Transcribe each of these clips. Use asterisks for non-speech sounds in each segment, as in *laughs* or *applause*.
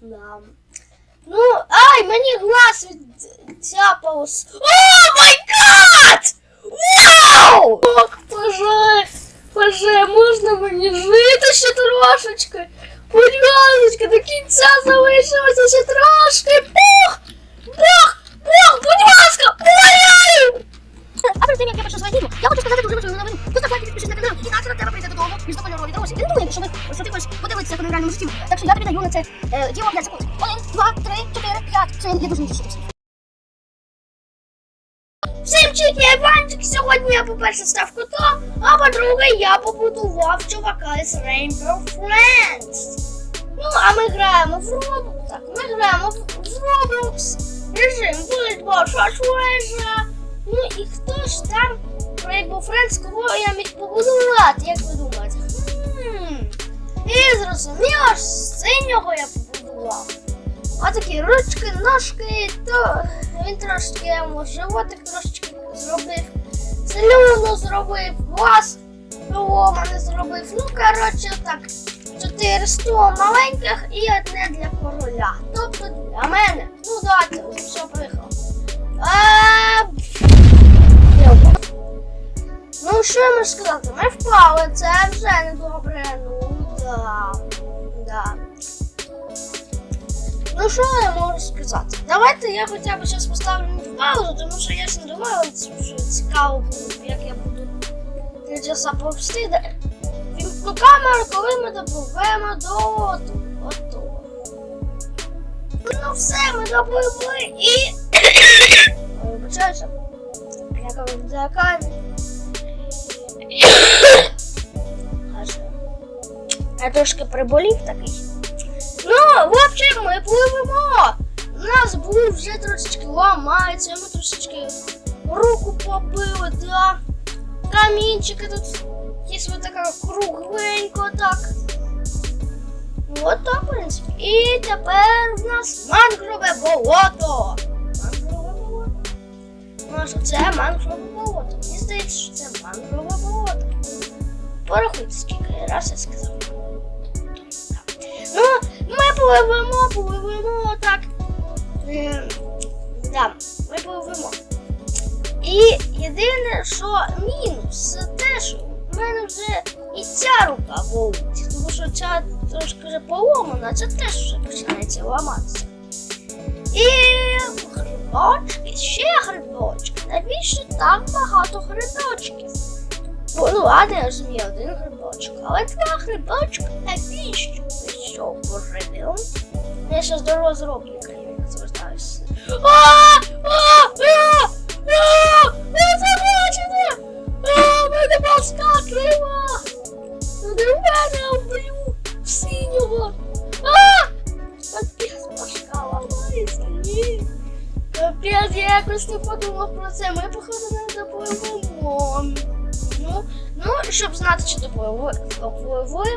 Да. Ну, ай, мені глаз відцяпався. О май гад! Вау! Ох, боже, боже, можна мені жити ще трошечки? Будь ласка, до кінця залишилося ще трошки. Бог! Бог! Бог, будь ласка, умоляю! А перед тим, як я почну своє відео, я хочу сказати дуже важливу новину. Різнокольорові дорожі. І не думай, що, ви, що ти хочеш подивитися в реальному житті. Так що я тобі даю на це е, діло 5 секунд. Один, два, три, чотири, п'ять. Це я дуже міщу. Всім чики, Іванчик. Сьогодні я, по-перше, став котом, а по-друге, я побудував чувака із Rainbow Friends. Ну, а ми граємо в Roblox. Так, ми граємо в Roblox. Режим буде ваша. Ну і хто ж там Rainbow Friends, кого я міг побудувати, як ви думаєте? І зрозуміло, ж, синього я побудував. А такі ручки, ножки, то він трошки йому животик трошечки зробив. Селюну зробив, глаз не зробив. Ну, коротше, так, чотири стула маленьких і одне для короля. Тобто для мене. Ну, давайте, все, поїхав. Ну, що я можу сказати? Ми впали, це вже не добре. Ну, да. Ну що я можу сказати? Давайте я хоча б зараз поставлю на паузу, тому що я ж не думаю, це вже цікаво буде, як я буду три часа повсти. Вімкну камеру, коли ми допливемо до отого. Ну все, ми допливли і. *coughs* Вибачаюся. Я кажу, Я трошки приболів такий. Ну, в общем, ми пливемо. У нас був вже трошечки ламається, ми трошечки руку побили, да. Камінчики тут вот така кругленько так. От так, в принципі. І тепер в нас мангрове болото. Мангрове болото. Ну, що це мангрове болото. Мені здається, що це мангрове болото. Порахуйте, скільки раз я сказав. Пливемо, пливемо так. Е, да, ми пливемо. І єдине, що мінус, це те, що в мене вже і ця рука болить. Тому що ця трошки вже поломана, це теж вже починається ламатися. І грибочки, ще грибочки. Навіщо так багато грибочків? Бо, ну ладно, я розумію, один грибочок. Але два грибочка навіщо? Що, поридили? Я ще до розробника звертаюся. А! А! А! А! Ви це бачите? А! Мене мене вб'ю синього! Капець, башка ламається, ні. Я якось не подумав про це. Ми, походу, не допливемо. Ну, ну, щоб знати, чи допливли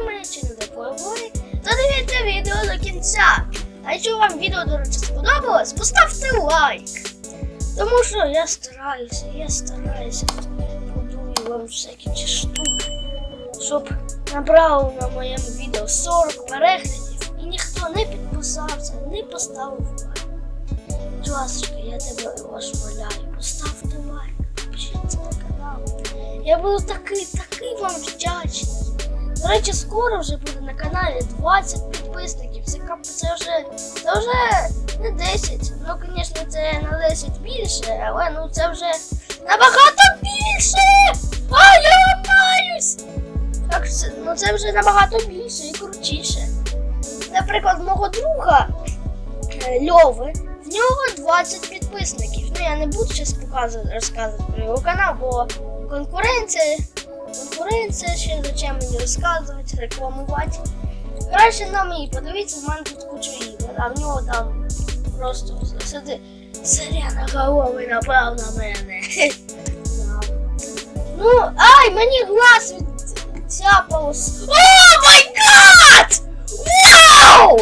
ми, чи не допливли, то дивіться відео до кінця. А якщо вам відео, до речі, сподобалось, поставте лайк. Тому що я стараюся, я стараюся. Будую вам всякі ці штуки, щоб набрало на моєму відео 40 переглядів і ніхто не підписався, не поставив лайк. Будь я тебе вас моляю, поставте лайк, підпишіться на канал. Я буду такий, такий вам вдячний. До речі, скоро вже буде на каналі 20 підписників. Це, вже це вже не 10. Ну, звісно, це на 10 більше, але ну це вже набагато більше! А я ламаюсь! Так, це, ну це вже набагато більше і крутіше. Наприклад, мого друга е, Льови, в нього 20 підписників. Ну я не буду зараз розказувати про його канал, бо конкуренція. Конкуренція, ще зачем мені розказувати, рекламувати. Краще на мені, подивіться, в мене тут куча ігор, а в нього там просто сиди сирена голови напав на мене. *laughs* Ну, ай, мені глаз відцяпався. О май гад! Вау!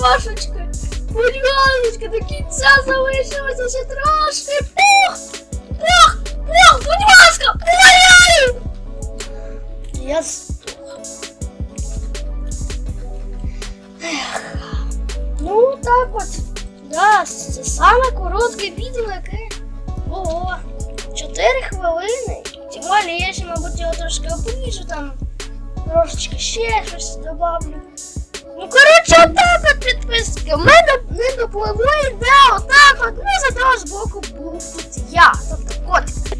трошечки! Будь ласка, до кінця залишилося ще трошки. Пух! Пух! Пух! Будь ласка! Умоляю! Я здох. Ех. Ну, так от. Да, це саме коротке відео, яке. Ого, 4 хвилини. Тим більше я ще, мабуть, його трошки обріжу там. Трошечки ще щось добавлю. Коротше, отак от підписки. У мене не допливло йде отак от. Ну, з того ж боку був тут я. Тобто котик.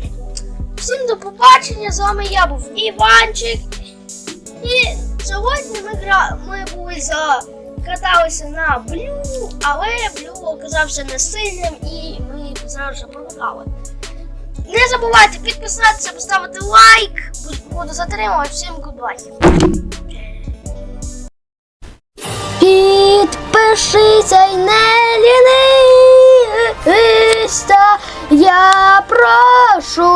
Всім до побачення. З вами я був Іванчик. І сьогодні ми гра... ми були за каталися на блю, але блю оказався не сильним і ми зразу програли. Не забувайте підписатися, поставити лайк. Буду затримувати. Всім гудбай. Підпишися й не лінися, я прошу